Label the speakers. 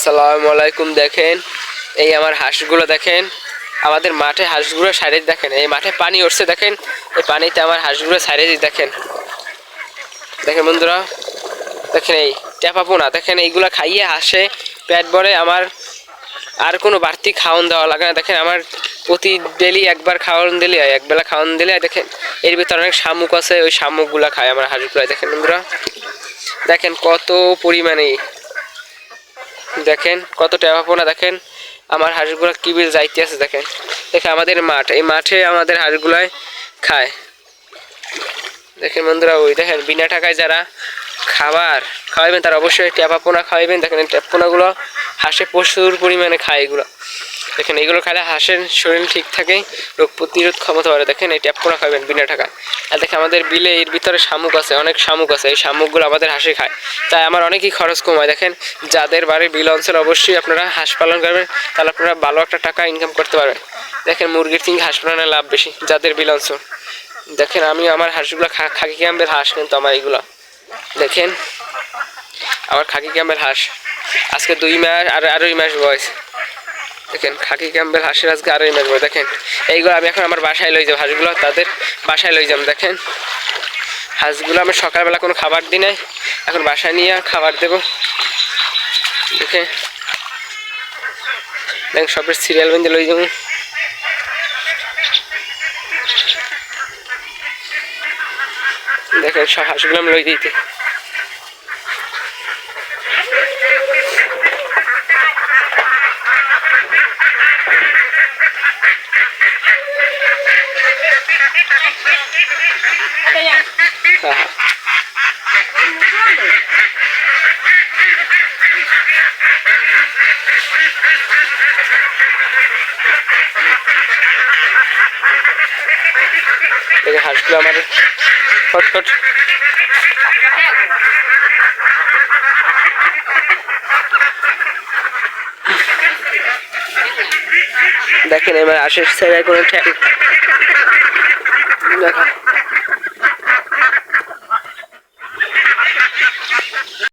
Speaker 1: আসসালামু আলাইকুম, দেখেন। এই আমার হাঁসগুলো, দেখেন। আমাদের মাঠে হাঁসগুলো সাইডে দেখেন, এই মাঠে পানি উঠছে, দেখেন। এই পানিতে আমার হাঁসগুলো সাইডে দেখেন। দেখেন বন্ধুরা, দেখেন এই টেপা পোনা, দেখেন এইগুলো খাইয়ে হাসে পেট ভরে আমার আর কোনো বাড়তি খাওয়ান দেওয়া লাগে না। দেখেন আমার প্রতি ডেলি একবার খাওয়ান দিলে হয়, একবেলা খাওয়ান দিলে হয়, দেখেন। এর ভিতরে অনেক শামুক আছে, ওই শামুকগুলো খায় আমার হাঁসগুলো দেখেন বন্ধুরা। দেখেন কত পরিমাণে দেখেন, কত অভাবনা দেখেন, আমার হাঁসগুলো কিবির যাইতে আছে, দেখেন। দেখে আমাদের মাঠ, এই মাঠে আমাদের হাঁসগুলোয় খায়। দেখেন বন্ধুরা, ওই দেখেন, বিনা টাকায় যারা খাবার খাওয়াবেন তারা অবশ্যই ট্যাপা পোনা খাওয়াবেন দেখেন ট্যাপ পোনাগুলো হাঁসে প্রচুর পরিমাণে খায় এগুলো। দেখেন এগুলো খাইলে হাঁসের শরীর ঠিক থাকে, রোগ প্রতিরোধ ক্ষমতা বাড়ে। দেখেন, এই ট্যাপ পোনা খাবেন বিনা টাকায়। আর দেখেন, আমাদের বিলে এর ভিতরে শামুক আছে, অনেক শামুক আছে। এই শামুকগুলো আমাদের হাঁসে খায়। তাই আমার অনেকই খরচ কমায়। দেখেন, যাদের বাড়ির বিল অঞ্চল, অবশ্যই আপনারা হাঁস পালন করবেন, তাহলে আপনারা ভালো একটা টাকা ইনকাম করতে পারবেন। দেখেন, মুরগির থেকে হাঁস পালনের লাভ বেশি, যাদের বিল অঞ্চল। দেখেন, আমি আমার হাঁসগুলো খাকি ক্যাম্পের হাঁস কিন্তু আমার এগুলো দেখেন, আমার খাকি ক্যাম্পের হাঁস। আজকে দুই মাস আর আড়াই মাস বয়স। দেখেন, খাকি ক্যাম্পের হাঁসের আজকে মাস বয়স দেখেন, এইগুলো আমি এখন আমার বাসায় লই যাব। হাঁসগুলো তাদের বাসায় লই যাব, দেখেন। হাঁসগুলো আমি সকালবেলা কোনো খাবার দিই নাই। এখন বাসায় নিয়ে খাবার দেবো। দেখে দেখেন, সবের সিরিয়াল বেঁধে লই যাব। দেখেন, সব হাঁসগুলো আমি লই দিতে। দেখে হাঁসগুলো আমার ফট ফট দেখেন এবার আশের ছেড়ে কোনো ঠেক দেখা